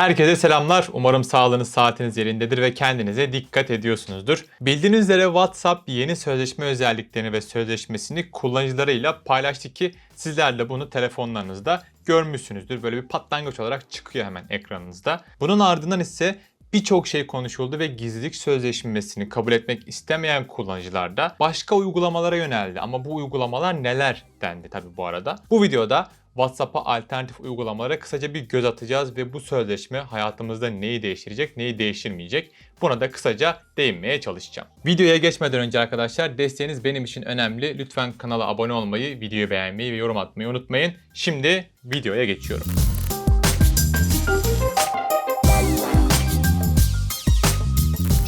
Herkese selamlar. Umarım sağlığınız, saatiniz yerindedir ve kendinize dikkat ediyorsunuzdur. Bildiğiniz üzere WhatsApp yeni sözleşme özelliklerini ve sözleşmesini kullanıcılarıyla paylaştı ki sizler de bunu telefonlarınızda görmüşsünüzdür. Böyle bir patlangaç olarak çıkıyor hemen ekranınızda. Bunun ardından ise birçok şey konuşuldu ve gizlilik sözleşmesini kabul etmek istemeyen kullanıcılar da başka uygulamalara yöneldi. Ama bu uygulamalar neler dendi tabi bu arada. Bu videoda WhatsApp'a alternatif uygulamalara kısaca bir göz atacağız ve bu sözleşme hayatımızda neyi değiştirecek, neyi değiştirmeyecek buna da kısaca değinmeye çalışacağım. Videoya geçmeden önce arkadaşlar desteğiniz benim için önemli. Lütfen kanala abone olmayı, videoyu beğenmeyi ve yorum atmayı unutmayın. Şimdi videoya geçiyorum.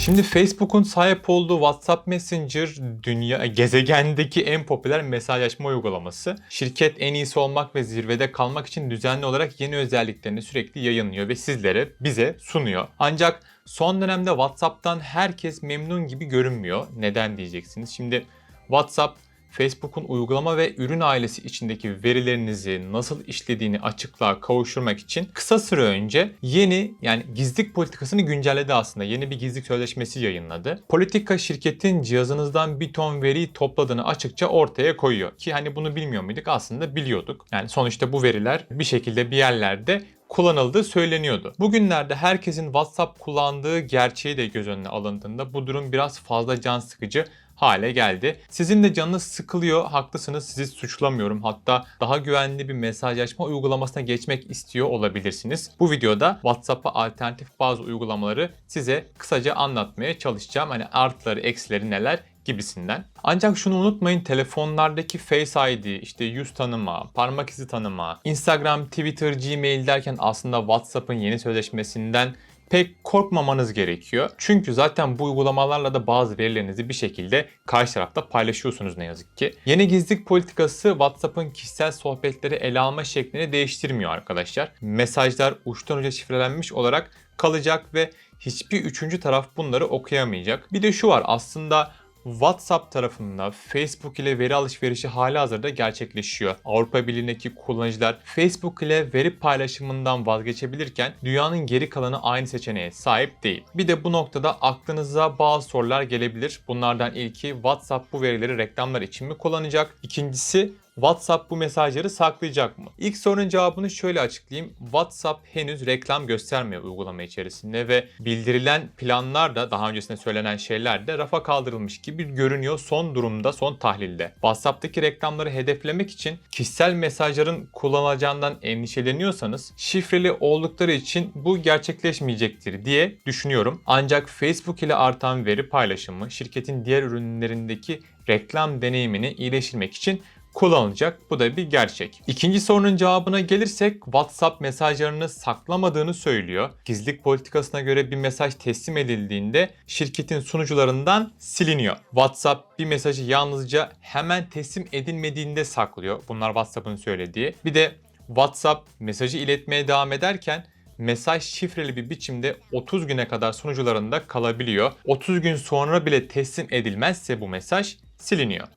Şimdi Facebook'un sahip olduğu WhatsApp Messenger dünya gezegendeki en popüler mesajlaşma uygulaması. Şirket en iyisi olmak ve zirvede kalmak için düzenli olarak yeni özelliklerini sürekli yayınlıyor ve sizlere bize sunuyor. Ancak son dönemde WhatsApp'tan herkes memnun gibi görünmüyor. Neden diyeceksiniz? Şimdi WhatsApp Facebook'un uygulama ve ürün ailesi içindeki verilerinizi nasıl işlediğini açıklığa kavuşturmak için kısa süre önce yeni yani gizlilik politikasını güncelledi aslında. Yeni bir gizlilik sözleşmesi yayınladı. Politika şirketin cihazınızdan bir ton veriyi topladığını açıkça ortaya koyuyor. Ki hani bunu bilmiyor muyduk? Aslında biliyorduk. Yani sonuçta bu veriler bir şekilde bir yerlerde kullanıldığı söyleniyordu. Bugünlerde herkesin WhatsApp kullandığı gerçeği de göz önüne alındığında bu durum biraz fazla can sıkıcı hale geldi. Sizin de canınız sıkılıyor, haklısınız. Sizi suçlamıyorum. Hatta daha güvenli bir mesajlaşma uygulamasına geçmek istiyor olabilirsiniz. Bu videoda WhatsApp'a alternatif bazı uygulamaları size kısaca anlatmaya çalışacağım. Hani artıları, eksileri neler gibisinden. Ancak şunu unutmayın telefonlardaki Face ID, işte yüz tanıma, parmak izi tanıma, Instagram, Twitter, Gmail derken aslında WhatsApp'ın yeni sözleşmesinden pek korkmamanız gerekiyor. Çünkü zaten bu uygulamalarla da bazı verilerinizi bir şekilde karşı tarafta paylaşıyorsunuz ne yazık ki. Yeni gizlilik politikası WhatsApp'ın kişisel sohbetleri ele alma şeklini değiştirmiyor arkadaşlar. Mesajlar uçtan uca şifrelenmiş olarak kalacak ve hiçbir üçüncü taraf bunları okuyamayacak. Bir de şu var aslında WhatsApp tarafında Facebook ile veri alışverişi hali hazırda gerçekleşiyor. Avrupa Birliği'ndeki kullanıcılar Facebook ile veri paylaşımından vazgeçebilirken dünyanın geri kalanı aynı seçeneğe sahip değil. Bir de bu noktada aklınıza bazı sorular gelebilir. Bunlardan ilki WhatsApp bu verileri reklamlar için mi kullanacak? İkincisi WhatsApp bu mesajları saklayacak mı? İlk sorunun cevabını şöyle açıklayayım. WhatsApp henüz reklam göstermiyor uygulama içerisinde ve bildirilen planlar da daha öncesinde söylenen şeyler de rafa kaldırılmış gibi görünüyor son durumda, son tahlilde. WhatsApp'taki reklamları hedeflemek için kişisel mesajların kullanılacağından endişeleniyorsanız şifreli oldukları için bu gerçekleşmeyecektir diye düşünüyorum. Ancak Facebook ile artan veri paylaşımı şirketin diğer ürünlerindeki reklam deneyimini iyileştirmek için kullanılacak. Bu da bir gerçek. İkinci sorunun cevabına gelirsek WhatsApp mesajlarını saklamadığını söylüyor. Gizlilik politikasına göre bir mesaj teslim edildiğinde şirketin sunucularından siliniyor. WhatsApp bir mesajı yalnızca hemen teslim edilmediğinde saklıyor. Bunlar WhatsApp'ın söylediği. Bir de WhatsApp mesajı iletmeye devam ederken mesaj şifreli bir biçimde 30 güne kadar sunucularında kalabiliyor. 30 gün sonra bile teslim edilmezse bu mesaj siliniyor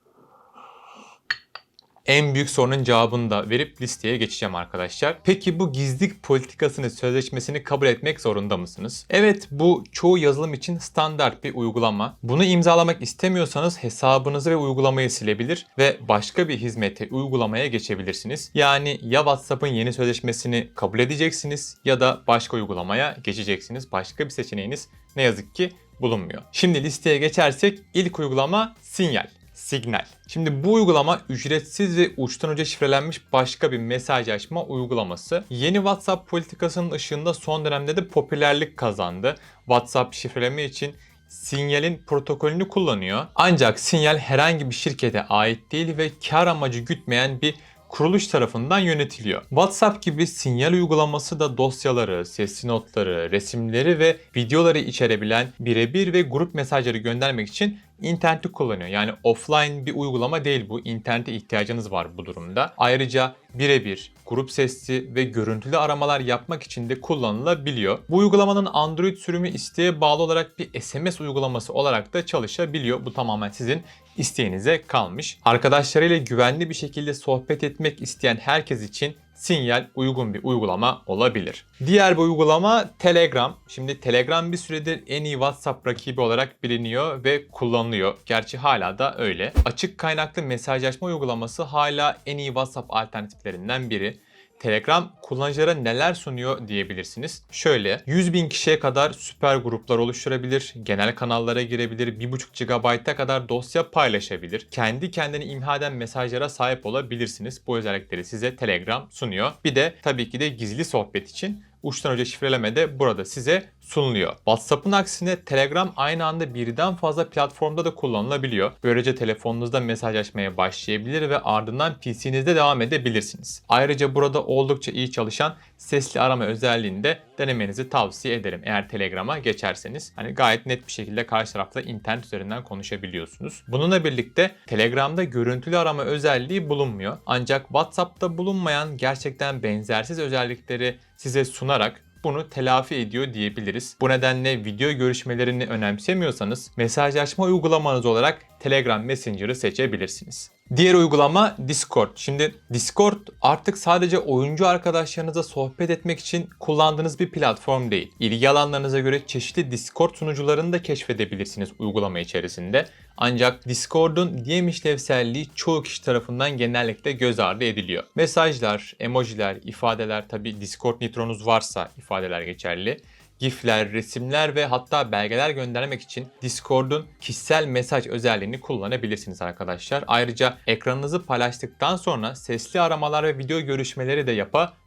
en büyük sorunun cevabını da verip listeye geçeceğim arkadaşlar. Peki bu gizlilik politikasını, sözleşmesini kabul etmek zorunda mısınız? Evet bu çoğu yazılım için standart bir uygulama. Bunu imzalamak istemiyorsanız hesabınızı ve uygulamayı silebilir ve başka bir hizmete, uygulamaya geçebilirsiniz. Yani ya WhatsApp'ın yeni sözleşmesini kabul edeceksiniz ya da başka uygulamaya geçeceksiniz. Başka bir seçeneğiniz ne yazık ki bulunmuyor. Şimdi listeye geçersek ilk uygulama Signal. Signal. Şimdi bu uygulama ücretsiz ve uçtan uca şifrelenmiş başka bir mesajlaşma uygulaması. Yeni WhatsApp politikasının ışığında son dönemde de popülerlik kazandı. WhatsApp şifreleme için Sinyal'in protokolünü kullanıyor. Ancak Sinyal herhangi bir şirkete ait değil ve kar amacı gütmeyen bir kuruluş tarafından yönetiliyor. WhatsApp gibi sinyal uygulaması da dosyaları, sesli notları, resimleri ve videoları içerebilen birebir ve grup mesajları göndermek için interneti kullanıyor. Yani offline bir uygulama değil bu. İnternete ihtiyacınız var bu durumda. Ayrıca birebir, grup sesli ve görüntülü aramalar yapmak için de kullanılabiliyor. Bu uygulamanın Android sürümü isteğe bağlı olarak bir SMS uygulaması olarak da çalışabiliyor. Bu tamamen sizin isteğinize kalmış. Arkadaşlarıyla güvenli bir şekilde sohbet etmek isteyen herkes için Sinyal uygun bir uygulama olabilir. Diğer bir uygulama Telegram. Şimdi Telegram bir süredir en iyi WhatsApp rakibi olarak biliniyor ve kullanılıyor. Gerçi hala da öyle. Açık kaynaklı mesajlaşma uygulaması hala en iyi WhatsApp alternatiflerinden biri. Telegram kullanıcılara neler sunuyor diyebilirsiniz. Şöyle 100 bin kişiye kadar süper gruplar oluşturabilir, genel kanallara girebilir, 1.5 GB'a kadar dosya paylaşabilir. Kendi kendini imha eden mesajlara sahip olabilirsiniz. Bu özellikleri size Telegram sunuyor. Bir de tabii ki de gizli sohbet için uçtan uca şifreleme de burada size sunuluyor. WhatsApp'ın aksine Telegram aynı anda birden fazla platformda da kullanılabiliyor. Böylece telefonunuzda mesajlaşmaya başlayabilir ve ardından PC'nizde devam edebilirsiniz. Ayrıca burada oldukça iyi çalışan sesli arama özelliğini de denemenizi tavsiye ederim. Eğer Telegram'a geçerseniz hani gayet net bir şekilde karşı tarafla internet üzerinden konuşabiliyorsunuz. Bununla birlikte Telegram'da görüntülü arama özelliği bulunmuyor. Ancak WhatsApp'ta bulunmayan gerçekten benzersiz özellikleri size sunarak bunu telafi ediyor diyebiliriz. Bu nedenle video görüşmelerini önemsemiyorsanız mesajlaşma uygulamanız olarak Telegram Messenger'ı seçebilirsiniz. Diğer uygulama Discord. Şimdi Discord artık sadece oyuncu arkadaşlarınıza sohbet etmek için kullandığınız bir platform değil. İlgi alanlarınıza göre çeşitli Discord sunucularını da keşfedebilirsiniz uygulama içerisinde. Ancak Discord'un DM işlevselliği çoğu kişi tarafından genellikle göz ardı ediliyor. Mesajlar, emojiler, ifadeler tabi Discord nitronuz varsa ifadeler geçerli GIF'ler, resimler ve hatta belgeler göndermek için Discord'un kişisel mesaj özelliğini kullanabilirsiniz arkadaşlar. Ayrıca ekranınızı paylaştıktan sonra sesli aramalar ve video görüşmeleri de yapabilirsiniz.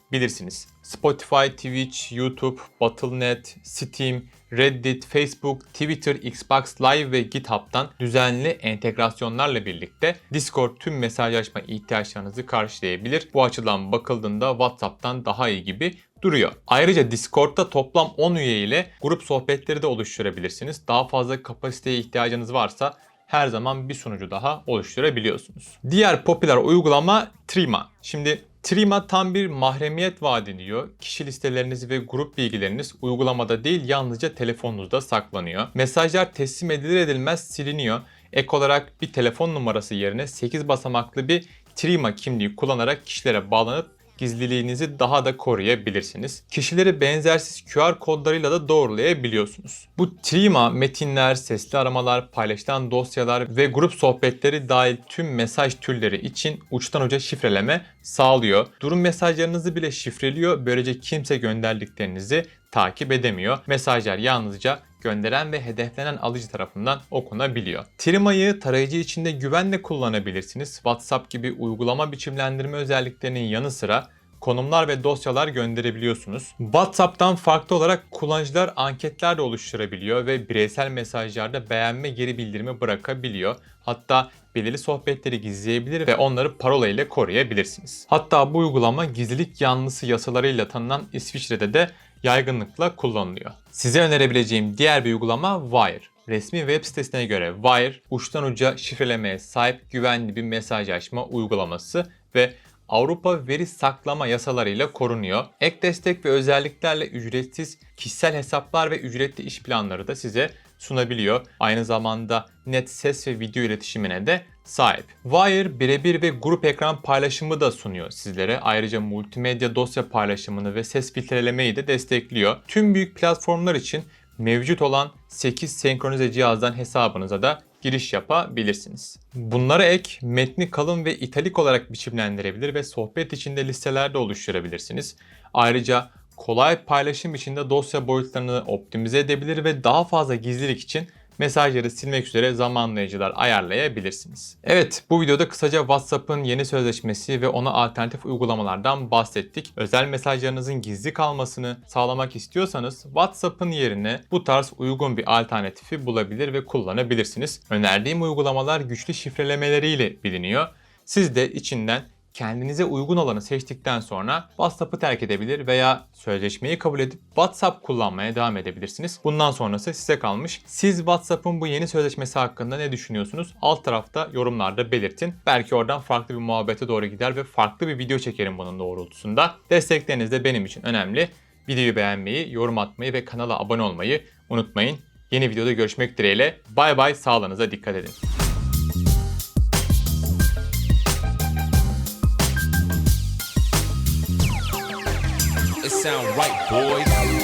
Spotify, Twitch, YouTube, Battle.net, Steam, Reddit, Facebook, Twitter, Xbox Live ve GitHub'tan düzenli entegrasyonlarla birlikte Discord tüm mesajlaşma ihtiyaçlarınızı karşılayabilir. Bu açıdan bakıldığında WhatsApp'tan daha iyi gibi duruyor. Ayrıca Discord'da toplam 10 üye ile grup sohbetleri de oluşturabilirsiniz. Daha fazla kapasiteye ihtiyacınız varsa her zaman bir sunucu daha oluşturabiliyorsunuz. Diğer popüler uygulama Trima. Şimdi Trima tam bir mahremiyet vaat. Kişi listeleriniz ve grup bilgileriniz uygulamada değil yalnızca telefonunuzda saklanıyor. Mesajlar teslim edilir edilmez siliniyor. Ek olarak bir telefon numarası yerine 8 basamaklı bir Trima kimliği kullanarak kişilere bağlanıp gizliliğinizi daha da koruyabilirsiniz. Kişileri benzersiz QR kodlarıyla da doğrulayabiliyorsunuz. Bu Trima metinler, sesli aramalar, paylaşılan dosyalar ve grup sohbetleri dahil tüm mesaj türleri için uçtan uca şifreleme sağlıyor. Durum mesajlarınızı bile şifreliyor. Böylece kimse gönderdiklerinizi takip edemiyor. Mesajlar yalnızca gönderen ve hedeflenen alıcı tarafından okunabiliyor. Trima'yı tarayıcı içinde güvenle kullanabilirsiniz. WhatsApp gibi uygulama biçimlendirme özelliklerinin yanı sıra konumlar ve dosyalar gönderebiliyorsunuz. WhatsApp'tan farklı olarak kullanıcılar anketler de oluşturabiliyor ve bireysel mesajlarda beğenme geri bildirimi bırakabiliyor. Hatta belirli sohbetleri gizleyebilir ve onları parola ile koruyabilirsiniz. Hatta bu uygulama gizlilik yanlısı yasalarıyla tanınan İsviçre'de de yaygınlıkla kullanılıyor. Size önerebileceğim diğer bir uygulama Wire. Resmi web sitesine göre Wire uçtan uca şifrelemeye sahip güvenli bir mesajlaşma uygulaması ve Avrupa veri saklama yasalarıyla korunuyor. Ek destek ve özelliklerle ücretsiz kişisel hesaplar ve ücretli iş planları da size sunabiliyor. Aynı zamanda net ses ve video iletişimine de sahip. Wire birebir ve grup ekran paylaşımı da sunuyor sizlere. Ayrıca multimedya dosya paylaşımını ve ses filtrelemeyi de destekliyor. Tüm büyük platformlar için mevcut olan 8 senkronize cihazdan hesabınıza da giriş yapabilirsiniz. Bunlara ek metni kalın ve italik olarak biçimlendirebilir ve sohbet içinde listelerde oluşturabilirsiniz. Ayrıca kolay paylaşım içinde dosya boyutlarını optimize edebilir ve daha fazla gizlilik için mesajları silmek üzere zamanlayıcılar ayarlayabilirsiniz. Evet bu videoda kısaca WhatsApp'ın yeni sözleşmesi ve ona alternatif uygulamalardan bahsettik. Özel mesajlarınızın gizli kalmasını sağlamak istiyorsanız WhatsApp'ın yerine bu tarz uygun bir alternatifi bulabilir ve kullanabilirsiniz. Önerdiğim uygulamalar güçlü şifrelemeleriyle biliniyor. Siz de içinden kendinize uygun olanı seçtikten sonra WhatsApp'ı terk edebilir veya sözleşmeyi kabul edip WhatsApp kullanmaya devam edebilirsiniz. Bundan sonrası size kalmış. Siz WhatsApp'ın bu yeni sözleşmesi hakkında ne düşünüyorsunuz? Alt tarafta yorumlarda belirtin. Belki oradan farklı bir muhabbete doğru gider ve farklı bir video çekerim bunun doğrultusunda. Destekleriniz de benim için önemli. Videoyu beğenmeyi, yorum atmayı ve kanala abone olmayı unutmayın. Yeni videoda görüşmek dileğiyle. Bay bay sağlığınıza dikkat edin. sound right, boys.